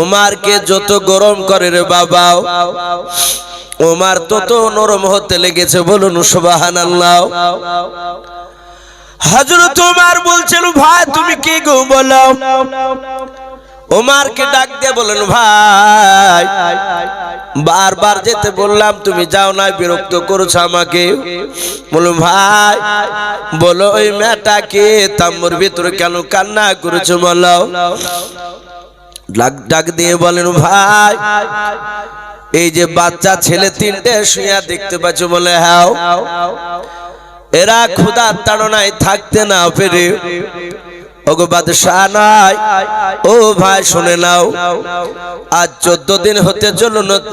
ওমারকে যত গরম করে রে বাবা। ওমার তত নরম হতে লেগেছে, বলুন সুবাহান আল্লাহ হজরত ওমার বলছেন, ভাই, তুমি কি গো? বলো। ওমারকে ডাক দিয়ে বলেন, ভাই, বারবার যেতে বললাম, তুমি যাও না বিরক্ত করেছ আমাকে। বলো ভাই, বলো, ওই মেয়েটাকে তাম্বুর ভিতরে কেন কান্না করেছ, বলো। ডাক ডাক দিয়ে বলেন, ভাই, এই যে বাচ্চা ছেলে তিনটে শুয়া দেখতে পাচ্ছ বলে হ্যাঁ এরা ক্ষুধার তাড়নায় থাকতে না পেরে। ওগো নাই। ও ভাই, শুনে নাও চোদ্দ দিন হতে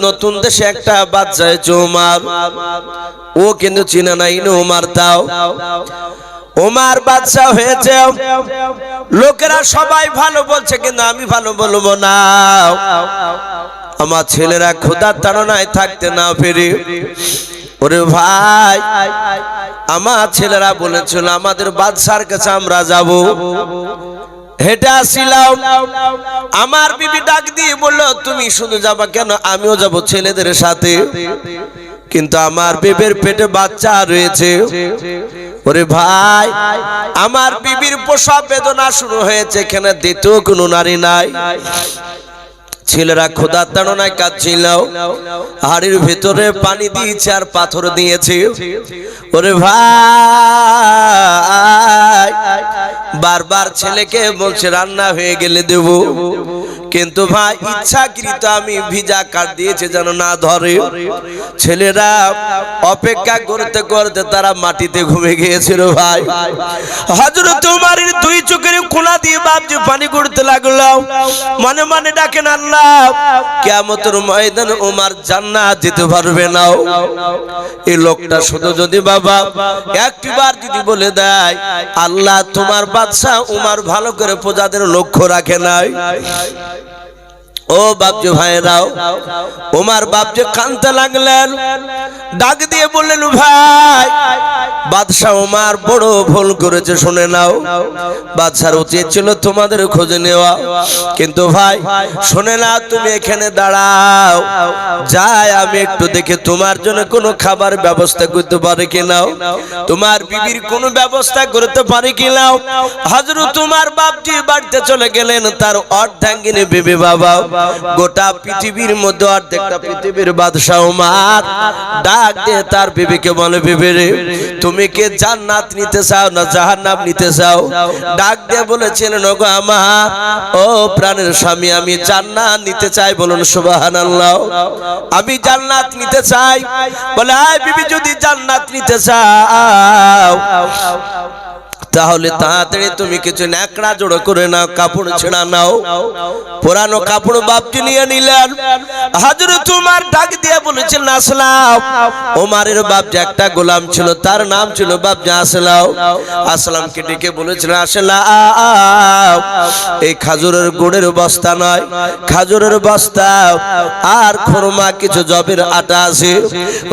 নতুন দেশে একটা বাচ্চা ওমার ও কিন্তু চিনে নাই ওমার তাও। ওমার বাদশাহ হয়েছে। লোকেরা সবাই ভালো বলছে, কিন্তু আমি ভালো বলব না। আমার ছেলেরা ক্ষুধার তাড়নায় থাকতে না পেরে। ওরে ভাই, আমার ছেলেরা বলেছিল, আমাদের বাদশার কাছে আমরা যাব। হেঁটে আসছিলাম আমার বিবি ডাক দিয়ে বলল, তুমি শুধু যাবা কেন? আমিও যাব ছেলেদের সাথে। কিন্তু আমার বিবির পেটে বাচ্চা রয়েছে। ওরে ভাই আমার বিবির পোষা বেদনা শুরু হয়েছে এখানে দ্বিতীয় কোনো নারী নাই। ছেলেরা খোদার তাড়নায় কাঁদছিল। হাড়ির ভেতরে পানি দিয়েছে আর পাথর দিয়েছে। ওরে ভাই, বারবার ছেলেকে বলছে, রান্না হয়ে গেলে দেব। কিন্তু ভাই, ইচ্ছাকৃত আমি ভিজা কাট দিয়েছে যেন না ধরে। ছেলেরা অপেক্ষা করতে করতে তারা মাটিতে ঘুমে গিয়েছিল ভাই। হজরত উমারের দুই দিয়ে বাপজি পানি করতে লাগল। মনে মনে ডাকেন, আল্লাহ কেমতর ময়দান উমার জান্নাত যেতে পারবে না। এই লোকটা শুধু যদি বাবা একটিবার যদি বলে দেয়, আল্লাহ, তোমার বাদশাহ উমার ভালো করে প্রজাদের লক্ষ্য রাখে নাই। ও বাপজি ভাইরাও ওমার বাপজি কানতে লাগলেন, ডাক দিয়ে বললেন, ভাই, বাদশাহ ওমার বড় ভুল করেছে, শুনে নাও। বাদশার উচিত ছিল তোমাদের খোঁজে নেওয়া। কিন্তু ভাই, শুনে না তুমি এখানে দাঁড়াও। যাই, আমি একটু দেখে তোমার জন্য কোনো খাবার ব্যবস্থা করতে পারে কিনাও তোমার বিবির কোনো ব্যবস্থা করতে পারে কিনাও হাজরু তোমার বাপজি বাড়িতে চলে গেলেন, তার অর্ধাঙ্গিনী বিবি বাবা গোটা পৃথিবীর মধ্যে অর্ধেকটা পৃথিবীর বাদশাহ ওমার ডাক দিয়ে তার বিবিকে বলে বিবি রে তুমি কে জান্নাত নিতে চাও না জাহান্নাম নিতে চাও? ডাক দিয়ে বলেছিলেন ওগো আমার। ও প্রাণের স্বামী আমি জান্নাত নিতে চাই। বলুন সুবহানাল্লাহ। আমি জান্নাত নিতে চাই। বলে আয় বিবি যদি জান্নাত নিতে চাও। তাহলে তাড়াতাড়ি তুমি কিছু ন্যাকড়া জোড়ো করে নাও, কাপড় ছেঁড়া নাও। পুরানো কাপড় বাপজি নিয়ে নিলেন। হাজর তোমার ডাক দিয়ে বলেছেন, আসলাম। ওমারের বাপ যে একটা গোলাম ছিল, তার নাম ছিল বাপ যে আসলাম। আসলামকে ডেকে বলেছিলেন, আসলাম। এই খাজুরের গুড়ের বস্তা নয়, খাজুরের বস্তা। আর খরমা কিছু জবের আটা আছে।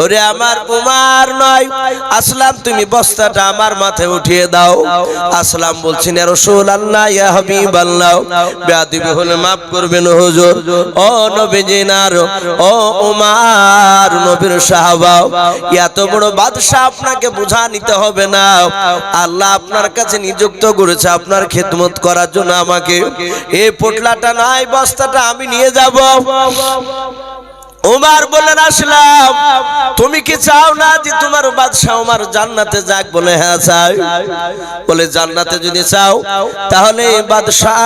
ওরে আমার উমার নয়, আসলাম, তুমি বস্তাটা আমার মাথায় উঠিয়ে দাও। আসলাম বলছেন রাসূলুল্লাহ, ইয়া হাবিবাল্লাহ, বেয়াদবি হলে maaf করবেন হুজুর। ও নবীজি নার, ও উমার, নবীর সাহাবা, এত বড় বাদশা আপনাকে বুঝা নিতে হবে না। আল্লাহ আপনার কাছে নিযুক্ত করেছে, আপনার খেদমত করার জন্য আমাকে। এই পোটলাটা নাই বস্তাটা আমি নিয়ে যাব। উমার বলেন আসলাম। তুমি কি চাও না যে তোমার বাদশাহ উমার জান্নাতে যাক? বলে হ্যাঁ চাই। বলে, জান্নাতে যদি চাও, তাহলে বাদশাহ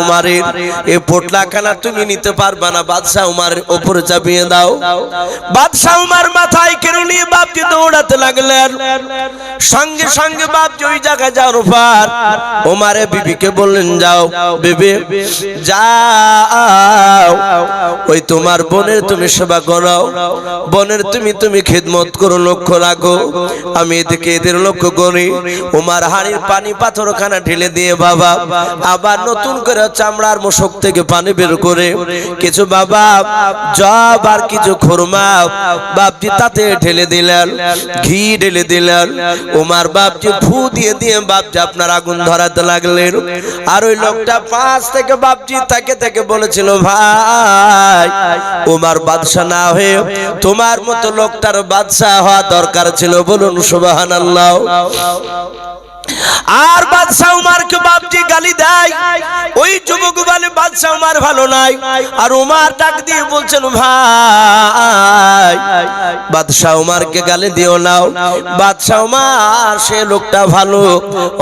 উমারের এই পোটলাখানা তুমি নিতে পারবে না। বাদশাহ উমারের উপরে চাপিয়ে দাও। বাদশাহ উমার মাথায় কেড়ে নিয়ে বাপজি দৌড়াতে লাগলেন। সঙ্গে সঙ্গে বাপজি ওই জায়গায় যাওয়ার পর উমারে বিবিকে বললেন, যাও, বিবি, যাও। ওই তোমার বোনের তুমি সেবা করো বোনের তুমি তুমি খেদমত করো, লক্ষ্য রাখো। আমি এদিকে এদের লক্ষ্য করি। উমার হাড়ির পানি পাথরখানা ঢেলে দিয়ে বাবা, আবার নতুন করে চামড়ার মোশক থেকে পানি বের করে। কিছু বাবা, জব আর কিছু খুরমা বাপজি তাতে ঢেলে দিলেন, ঘি ঢেলে দিলেন। উমার বাপজি ফু দিয়ে দিয়ে বাপজি আপনার আগুন ধরাতে লাগলেন। আর ওই লোকটা পাঁচ থেকে বাপজি তাকে তাকে বলেছিল, ভাই উমার বাদশা না হয়ে তোমার মতো লোকটার বাদশা হওয়া দরকার ছিল। বলুন সুবাহান আর বাদশাহ উমারকে গালি দেয়। ওই যুবক বলে, বাদশাহ, উমার ভালো নাই। আর উমার ডাক দিয়ে বলছেন, ভাই, বাদশাহ উমারকে গালি দিও নাও বাদশাহ উমার, সে লোকটা ভালো।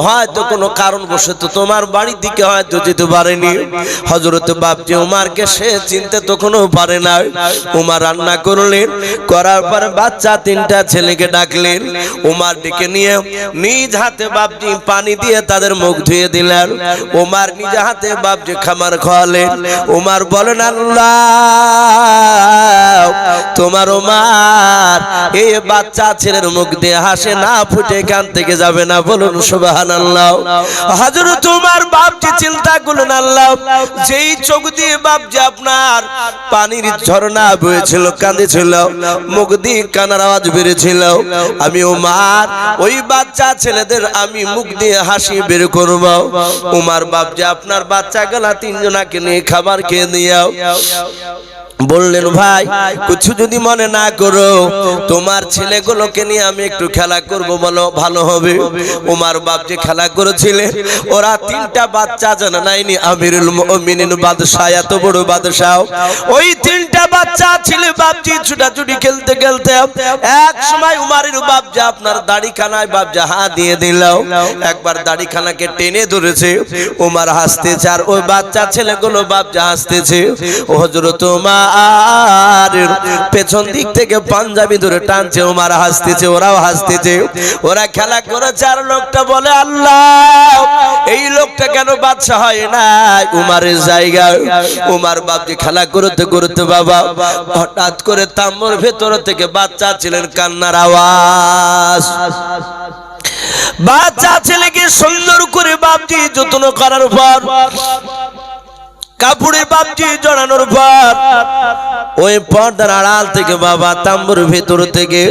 হয়তো কোনো কারণ বসে তো তোমার বাড়ির দিকে হয়তো যেতে পারেনি। হজরত বাপজি উমারকে, সে চিনতে তখনও পারে না উমার রান্না করলেন। করার পরে বাচ্চা তিনটা ছেলেকে ডাকলেন। উমার ডেকে নিয়ে, নিজ হাতে বাপজি পানি দিয়ে তাদের মুখ ধুয়ে দিলেন। উমার নিজ হাতে বাপজি খামার খাওয়ালেন উমার বলেন আল্লাহ তোমার উমার এই বাচ্চা ছেলের মুখ দিয়ে হাসে না ফুটে এখান থেকে যাবে না। বলুন সুবাহান আল্লাহ হাজর তোমার বাপজি চিন্তা করলেন আল্লাহ যেই চোখ দিয়ে বাপজি আপনার পানির ঝর্ণা বয়েছিল কাঁদেছিল মুখ দিয়ে কানার আওয়াজ বেড়েছিল আমি উমার ওই বাচ্চা ছেলেদের আমি মুখ দিয়ে হাসি বের করব। উমার বাপ যে আপনার বাচ্চা গেলা তিনজনাকে নিয়ে খাবার খেয়ে দিয়াও বললেন, ভাই, কিছু যদি মনে না করো, তোমার ছেলেগুলোকে নিয়ে আমি একটু খেলা করব বলো, ভালো হবে? উমার বাপ যে খেলা করেছিলেন, ওরা তিনটা বাচ্চা জানা নাইনি, আমিরুল মুমিনিন বাদশাহ, এত বড় বাদশাহ। ওই তিনটা বাচ্চা ছেলে বাপজি, ছুটাছুটি খেলতে খেলতে। এক সময় উমারের বাপজা আপনার দাড়ি খানায় বাপজা হা দিয়ে দিল, একবার দাড়ি খানাকে টেনে ধরেছে। উমার হাসতেছে, আর ওই বাচ্চা ছেলেগুলো বাপজা হাসতেছে, ও হজরত উমার পেছন দিক থেকে পাঞ্জাবি ধরে টানছে উমার হাসতেছে, ওরাও হাসতেছে। ওরা খেলা করেছে, আর লোকটা বলে, আল্লাহ, এই লোকটা কেন বাচ্চা হয় না উমারের জায়গায় উমার বাপজি খেলা করতে করতে বাবা হঠাৎ করে তাম্বর ভেতর থেকে বাচ্চা ছিলেন কান্নার আওয়াজ। বাচ্চা ছেলেকে সুন্দর করে বাপজি যত্ন করার পর কাপড়ে বাপজি জড়ানোর পর, ওই পর্দার আড়াল থেকে বাবা তাম্বুর ভেতর থেকে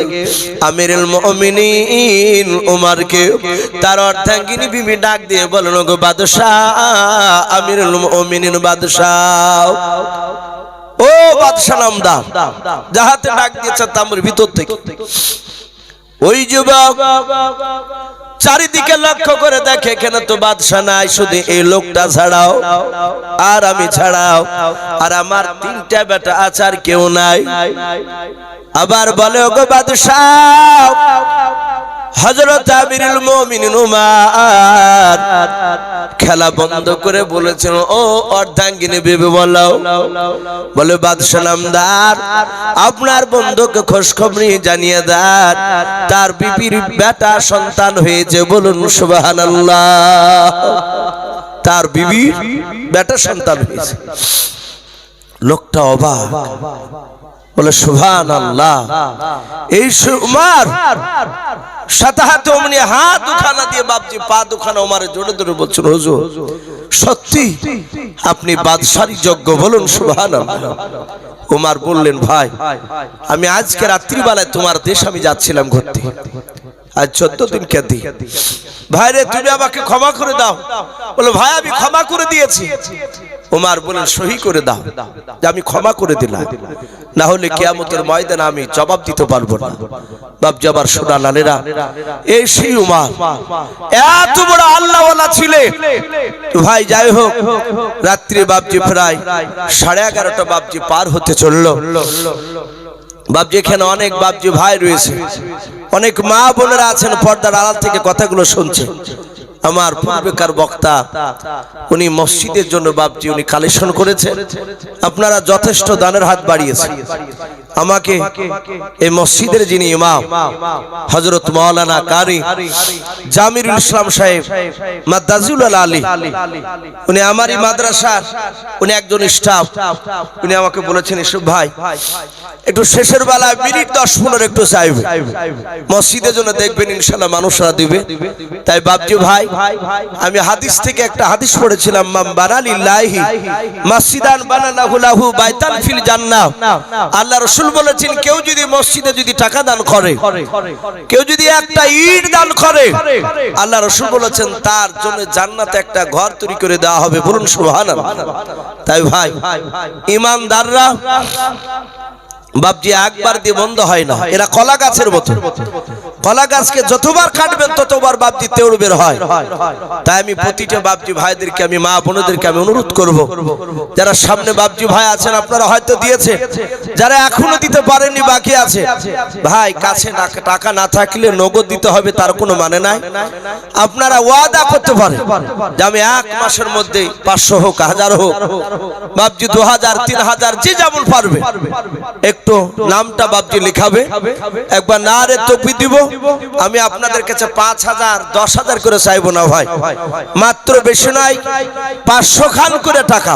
মুমিনিন উমারকে তার অর্ধাঙ্গিনী বিবি ডাক দিয়ে বলেন গো বাদশাহ, আমিরুল মুমিনিন বাদশাহ। ও বাদশাহ নামদা, যাহাতে ডাক দিয়েছে তাম্বুর ভিতর থেকে। ওই যুবক চারিদিকে লক্ষ্য করে দেখে এখানে তো বাদশা নাই, শুধু এই লোকটা ছাড়াও, আর আমি ছাড়াও, আর আমার তিনটা বেটা আচার কেউ নাই। আবার বলে, ওগো বাদশাহ হজরত আমিরুল মুমিনিন উমার খেলা বন্ধ করে বলেছেন ও অর্ধাঙ্গিনী বেবে বলো। বলে, বাদশাহ নামদার, আপনার বন্ধুকে খোঁজ জানিয়ে দেন তার বিপির বেটা সন্তান হয়েছে, বলুন সুবহানাল্লাহ। তার বিবির বেটা সন্তান হয়েছে। লোকটা অবাক। বলে সুভান আল্লাহ এই সাথে হাতে দুখানা দিয়ে পা দুখানা ওমারে জোরে বলছেন সত্যি আপনি বলুন উমার বললেন, ভাই, আমি আজকে রাত্রিবেলায় তোমার দেশ আমি যাচ্ছিলাম ঘুরতে। আজ চোদ্দ দিন খ্যাতি। ভাই রে তুমি আমাকে ক্ষমা করে দাও। বলো, ভাই, আমি ক্ষমা করে দিয়েছি। উমার বলে সহি করে দাও। যে আমি ক্ষমা করে দিলাম। না হলে কেয়ামতের ময়দানে আমি জবাব দিতে পারব না। বাপ জবার সোনা লালেরা এই সেই উমার। এত বড় আল্লাহওয়ালা ছিলে। ভাই, যাই হোক, রাত্রি বাপজি প্রায় সাড়ে এগারোটা বাপজি পার হতে চলল। বাপজি এখানে অনেক বাপজি ভাই রয়েছে। অনেক মা বোনেরা আছেন পর্দার আড়াল থেকে কথাগুলো শুনছে। আমার পূর্বেকার বক্তা, উনি মসজিদের জন্য বাপজি, উনি কালেকশন করেছে। আপনারা যথেষ্ট দানের হাত বাড়িয়েছে আমাকে এই মসজিদের যিনি ইমাম হজরত মৌলানা কারি জামিরুল ইসলাম সাহেব মাদ্দাজুল আলী উনি আমারই মাদ্রাসার, উনি একজন স্টাফ। উনি আমাকে বলেছেন ইসুফ ভাই, একটু শেষের বেলায় মিনিট দশ পনেরো একটু চাইবে। মসজিদের জন্য দেখবেন ইনশাল্লাহ মানুষরা দিবে। তাই বাপজি ভাই আমি হাদিস থেকে একটা হাদিস পড়েছিলাম মাম বানালিল্লাহি মাসজিদান বানালাহু লাহু বাইতান ফিল জান্নাহ। আল্লাহ রাসূল বলেছেন কেউ যদি মসজিদে যদি টাকা দান করে কেউ যদি একটা ইট দান করে আল্লাহ রাসূল বলেছেন তার জন্য জান্নাতে একটা ঘর তৈরি করে দেওয়া হবে। বলুন সুবহানাল্লাহ। তাই ভাই। ইমানদাররা বাপজি, একবার দিয়ে বন্ধ হয় না। এরা কলা গাছের মতো। কলা গাছকে যতবার কাটবেন, ততবার বাপজি তেউড় বের হয়। তাই আমি প্রতিটা বাপজি ভাইদেরকে, আমি মা বোনদেরকে আমি অনুরোধ করব, যারা সামনে বাপজি ভাই আছেন, আপনারা হয়তো দিয়েছে, যারা এখনও দিতে পারেননি, বাকি আছে। ভাই, কাছে টাকা না থাকলে নগদ দিতে হবে, তার কোনো মানে নাই। আপনারা ওয়াদা করতে পারেন যে আমি এক মাসের মধ্যে পাঁচশো হোক, হাজার হোক, বাপজি দু হাজার, তিন হাজার, যে যেমন পারবে, একটু নামটা বাপজি লিখাবে। একবার না রে তকবি দিব। আমি আপনাদের কাছে পাঁচ হাজার, দশ হাজার করে চাইব না ভাই। মাত্র বেশি নাই, পাঁচশো খান করে টাকা।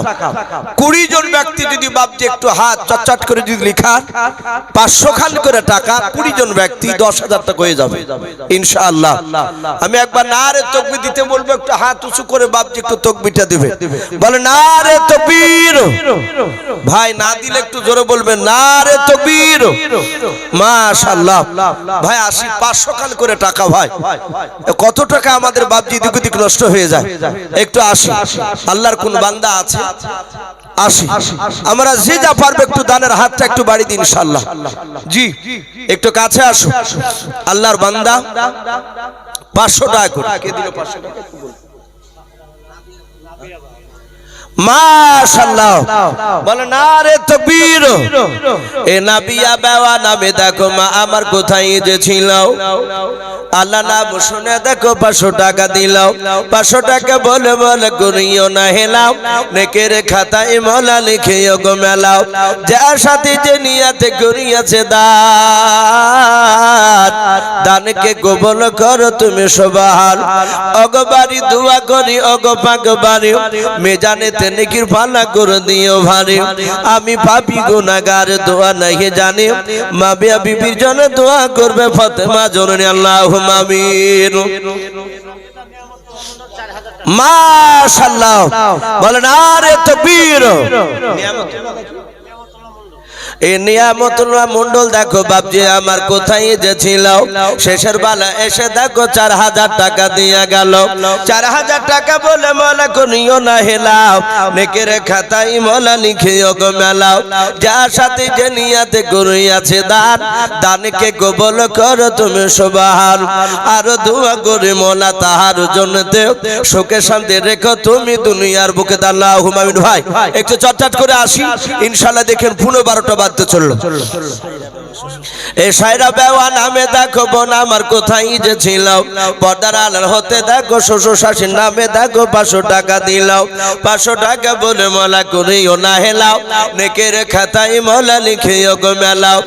কুড়ি জন ব্যক্তি যদি বাপজি একটু হাত চটচট করে যদি লিখান পাঁচশো খান করে টাকা, কুড়ি জন ব্যক্তি দশ হাজার টাকা হয়ে যাবে। ইনশাআল্লাহ। আমি একবার না রে তকবি দিতে বলব, একটু হাত উঁচু করে বাপজি একটু তকবিটা দিবে। বলে না রে তকবীর। ভাই, না দিলে একটু জোরে বলবেন না রে তকবীর মাশাআল্লাহ। ভাই খান করে টাকা ভাই। কত টাকা আমাদের বাপজি দিক নষ্ট হয়ে যায়। একটু আসি। আল্লাহর কোন বান্দা আছে? আসি। আমরা যে যা পারবে একটু দানের হাতটা একটু বাড়ি দিন ইনশাআল্লাহ। জি, একটু কাছে আসো। আল্লাহর বান্দা, পাঁচশো টাকা করে। কে দিল পাঁচশো টাকা মাশাআল্লাহ। বলে না রে তকবীর এ নাবিয়া বেওয়া নামে দেখো মা আমার কোথায় যে ছিল আল্লাহ নাম শুনে দেখো পাঁচশো টাকা দিল। পাঁচশো টাকা বলে বলে করিও না হেলাও নেকের খাতায় মলা লিখে গো মেলাও। যার সাথে যে নিয়াতে করিয়াছে দান দানকে গোবল করো তুমি সবার অগবারি দুয়া করি অগ পাক বাড়ি মেজানে তেনেকির পালা করে দিও ভারে। আমি পাপি গুনাগার দোয়া নাই জানি। মাবিয়া বিবির জন্য দোয়া করবে ফাতেমা জননী আল্লাহ মামিন মাশাআল্লাহ। বলেন, আরে তকবীর। মন্ডল দেখো বাপজি, আমার কোথায় শেষের বেলা এসে দেখো চার হাজার টাকা দিয়া গেল। চার হাজার টাকা বলে মলা না হেলাও নেকের খাতাই মলা লিখিও গো মেলাও যার সাথে যে নিয়াতে দান, দানকে করো তুমি সবার আরও মোলা তাহার জন্য দেও শোকে শান্তি রেখো তুমি দুনিয়ার বুকে। দাল্লাহ হুমায়ুন ভাই, একটু চটচট করে আসি। ইনশাল্লাহ দেখেন পনেরো বারোটা বাদ্য চলল। এ সাইরা বেওয়া নামে দেখো বোন, আমার কোথায় যে ছিল? পর্দার আলার হতে দেখো শ্বশুর শাশুর নামে দেখো পাঁচশো টাকা দিলাও পাঁচশো টাকা বলে মলা করিও না হেলাও। নেকের খাতাই মলা লিখে অগ মেলাও।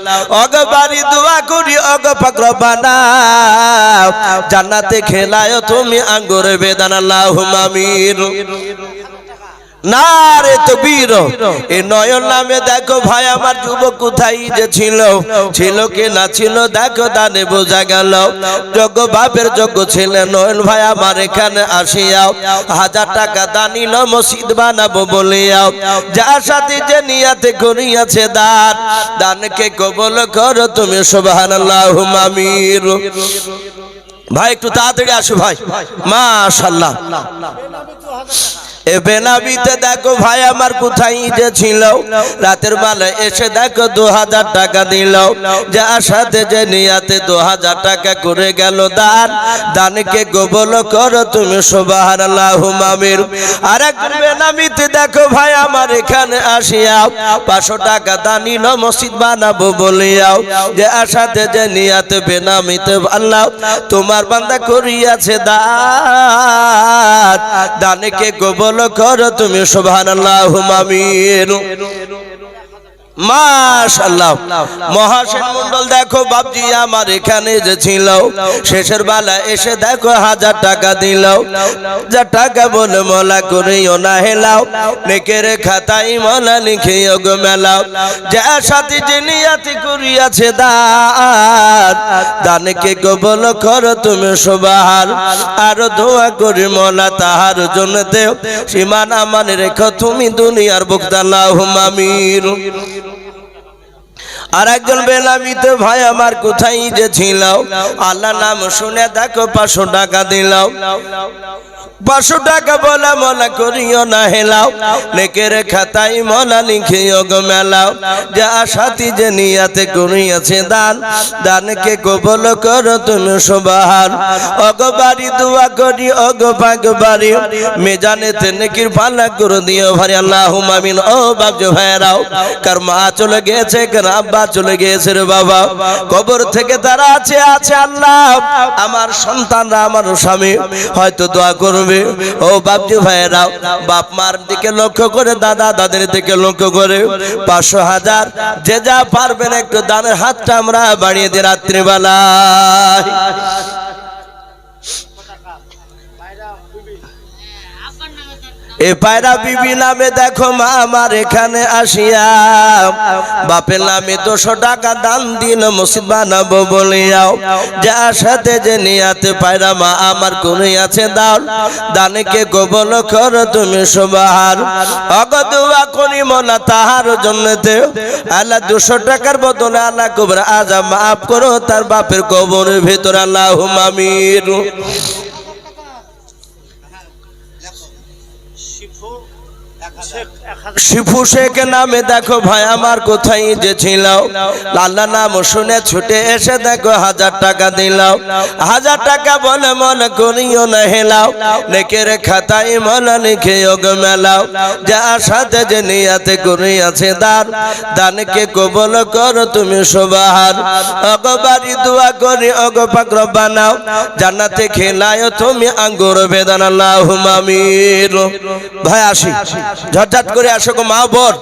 অগ বাড়ি দোয়া করি, অগ পাগ্র বানাও। জান্নাতে খেলায় তুমি আঙ্গুর বেদানা আল্লাহ মামির না রে তো বীর এ নয়ন নামে দেখো ভাই, আমার যুবক কোথায় যে ছিল? ছিল কি না ছিল? দেখো দানে বোঝা গেল। যোগ্য বাপের যোগ্য ছেলে নয়ন ভাই, আমার এখানে আসিয়াও হাজার টাকা দানিল মসজিদ বানাবো বলিয়াও যার সাথে যে নিয়াতে করিয়াছে দান। দানকে কবল করো তুমি, সুবহানাল্লাহ মামির ভাই, একটু তাড়াতাড়ি আসো ভাই। মাশাআল্লাহ। বেনাবিতে দেখো ভাই আমার কোথায় ছিল। রাতের বেলা এসে দেখো দু হাজার টাকা দিল। যার সাথে যে নিয়াতে দু হাজার টাকা করে গেল দান। দানকে গোবল করো তুমি সোবাহার মামির। আর এক বেনামিতে দেখো ভাই আমার এখানে আসিয়াও পাঁচশো টাকা দানিল মসজিদ বানাবো বলিয়াও। যে আসাতে যে নিয়াতে বেনামিতে আল্লাহ তোমার বান্দা করিয়াছে দান। দানকে গোবল করো তুমি সুবহানাল্লাহু মামিন মাশাল্লাহ মহাসেন মন্ডল দেখো বাবজি আমার এখানে যে ছিল, শেষের বেলা এসে দেখো হাজার টাকা দিল। যা টাকা বলে মলা করিও না হেলাও, নেকের খাতাই মলা লিখে গো মেলাও। যা সাথী যে নিয়াতি করিয়াছে দান, দানকে কবল করো তুমি সবার আর দোয়া করি মলা তাহার জন্য দেও, সীমানা মানে রেখো তুমি দুনিয়ার বুকদাল্লাহ মামির আর একজন বেলামিতে ভাই আমার কোথায় যে ছিল আল্লাহ নাম শুনে দেখো পাঁচশো টাকা দিলাম। পাঁচশো টাকা বলা মলা করিও না হেলাও। নেকের খাতাই মলা লিখিও গো মেলাও। যা সাথী যে নিয়াতে করিয়াছে দান, দানকে কবল করো তুমি সবার অগবাড়ি দোয়া করি অগভাগ বাড়ি। মেজানেতে নেকির পাল্লা করে দিও ভারি আল্লাহ মামিন ও বাবজো ভাইরাও কার মা চলে গেছে, কার আব্বা চলে গেছে রে বাবা। কবর থেকে তারা আছে আছে আল্লাহ। আমার সন্তানরা, আমার স্বামী, হয়তো দোয়া করবে ও বাপজি ভাইয়েরাও, বাপ মার দিকে লক্ষ্য করে, দাদা দাদের দিকে লক্ষ্য করে। পাঁচশো হাজার, যে যা পারবেন একটু দানের হাতটা আমরা বাড়িয়ে দিই রাত্রিবেলায়। এ পায়রা বিবি নামে দেখো মা, আমার এখানে আসিয়া। বাপের নামে দুশো টাকা দান দিন মসজিদ বানাবো বলিয়াও। যা সাথে যে নিয়াতে পায়রা মা, আমার কোনে আছে দাও দানকে গোবল কর তুমি সবার। অগদুয়া করি মনা তাহার জন্য দেও আল্লাহ দুশো টাকার বদলে আল্লাহ কবর আজা মাফ করো, তার বাপের কবরের ভেতর আল্লাহ মামির People. শিফু শেখ নামে দেখো ভাই, আমার কোথায় যে ছিল লাল্লা নাম শুনে ছুটে এসে দেখো হাজার টাকা দিলাও হাজার টাকা বলে মনে করিও না হেলাও। নেকের খাতায় মনে লিখে যোগ মেলাও। যা সাথে যে নিয়াতে করিয়াছে দান। দানকে কবল কর তুমি সবার অগ বাড়ি দোয়া করি, অগ পাকর বানাও। জান্নাতে খেলায় তুমি আঙ্গুর বেদান আল্লাহ মামির ভাই, আসি। ঝটঝট করে আসো মা বোন।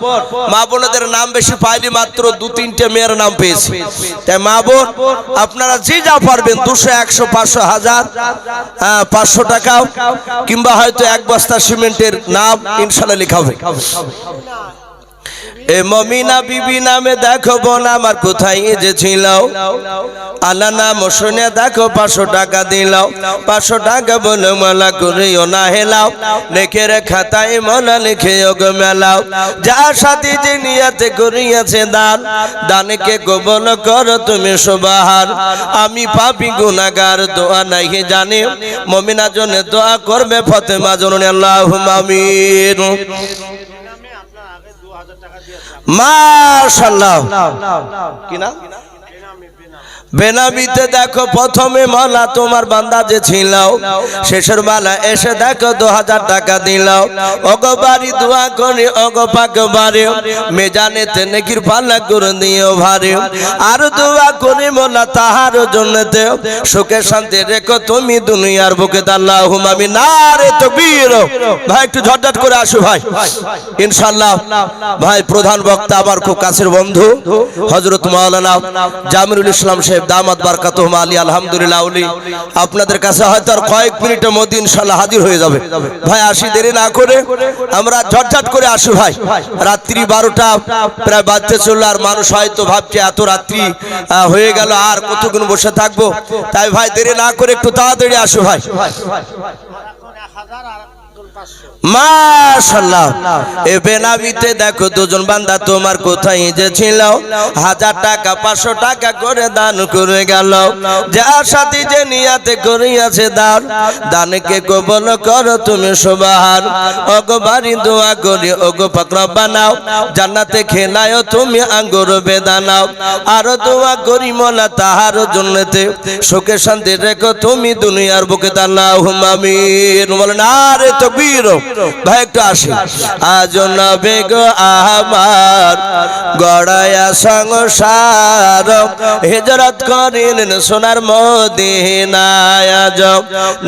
মা বোনদের নাম বেশি পাইনি মাত্র দু তিনটে মেয়ের নাম পেয়েছি। তাই মা বোন, আপনারা যে যা পারবেন, দুশো, একশো, পাঁচশো, হাজার হ্যাঁ পাঁচশো টাকাও, কিংবা হয়তো এক বস্তা সিমেন্টের নাম ইনশাল্লাহ লেখা হবে। এ মমিনা বিবি নামে দেখো বোন আমার কোথায় যে ছিল। আল্লাহ নাম শুনে দেখো পাঁচশো টাকা দিল। পাঁচশো টাকা বলে মালা করিও না হেলাও। লেখে রে খাতায় মলা লিখে গো মেলাও। যা সাথী যে নিয়াতে করিয়াছে দান, দানকে গোবল কর তুমি সবাহার আমি পাপি গুনাগার দোয়া নাই জানি। মমিনা জনে দোয়া করবে ফতেমা জননী আল্লাহ মামির মাশাল্লাহ কি না বেনামিতে দেখো প্রথমে মালা তোমার বান্দা যে ছিল শেষের মালা এসে দেখো দু হাজার টাকা দিল অগ বাড়ি দোয়া করে অগ পাক বাড়ি মেজানেতে নেকির পাল্লা করে দিও ভারে আর দোয়া করে মোলা তাহার জন্য দেও সুখে শান্তি রেখো তুমি দুনিয়ার বুকে আল্লাহ আমি না রে তো বীর ভাই, একটু ঝটঝট করে আসো ভাই। ইনশাল্লাহ ভাই, প্রধান বক্তা আমার খুব কাছের বন্ধু হজরত মাওলানা জামিরুল ইসলাম সাহেব। দামাত বারকাত আলী, আলহামদুলিল্লাহ উনি আপনাদের কাছে হয়তো আর কয়েক মিনিটের মধ্যে ইনশাল্লাহ হাজির হয়ে যাবে। ভাই, আসি দেরি না করে, আমরা ঝটঝট করে আসি ভাই। রাত্রি বারোটা, প্রায় বাজতে চলল, আর মানুষ হয়তো ভাবছে এত রাত্রি হয়ে গেল, আর কতক্ষণ বসে থাকব? তাই ভাই, দেরি না করে একটু তাড়াতাড়ি আসো ভাই। দেখো দুজন বান্দা তোমার কোথায় যে ছিল? হাজার টাকা, পাঁচশো টাকা করে দান করে গেল। যার সাথে যে নিয়াতে করিয়াছে দান, দানকে কবল করো তুমি সবার দোয়া করি পাকড়া বানাও জান্নাতে খেলায়ও তুমি আঙ্গুর বেদানাও। আরও দোয়া করি মোলা তাহার জন্যতে। সুখে শান্তি রেখো তুমি দুনিয়ার বুকে দাল্লাহ মামির বলেন, আরে তকবীর। নবীর ভাই, একটু আসে আজ নবী গো আমার গড়ায়া সংসার। হিজরত করিলেন সোনার মদিনায় আজ।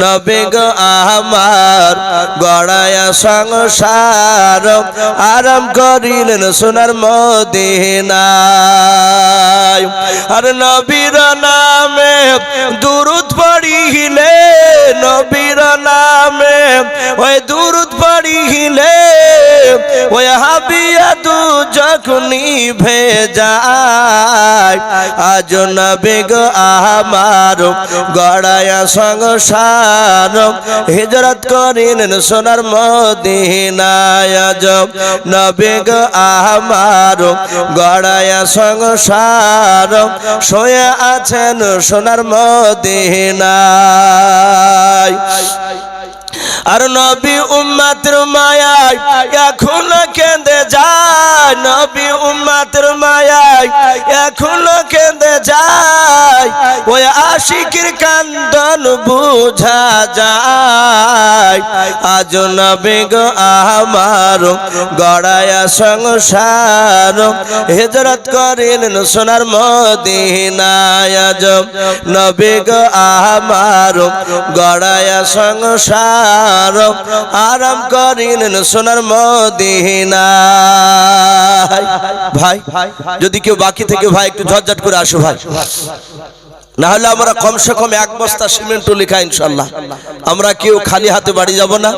নবী গো আমার গড়ায়া সংসার। আরাম করিলেন সোনার মদিনায়। আর নবীর নামে দুরুদ পড়িলে নবীর নামে ওই দুরুদ পড়িলে, ওই হাবিয়া দু যখনই ভেজায় আজ নবী গো আমার গড়ায়া সংসার, হিজরত করিলেন সোনার মদিনায়। আজ নবী গো আমার গড়ায়া সংসার, শোয়া আছেন সোনার মদিনায়। আর নবী উম্মাতের মায়ায় এখন কেঁদে যায়। নবী উম্মাতের মায়ায় এখন কেঁদে যায়। ওই আশিকির কান্দন বুঝা যায়। আজ নবী গো আমার গড়ায়া সংসার। হিজরত করিলেন সোনার মদিনায় আজ। নবী গো আমার গড়ায়া সংসার। আরাম করিলেন সোনার মদিনায়। ভাই, যদি কেউ বাকি থেকে ভাই একটু ঝটঝট করে আসো ভাই। না হলে আমরা কমসে কম এক বস্তা সিমেন্টও লেখা ইনশাল্লাহ আমরা কেউ খালি হাতে বাড়ি যাব না।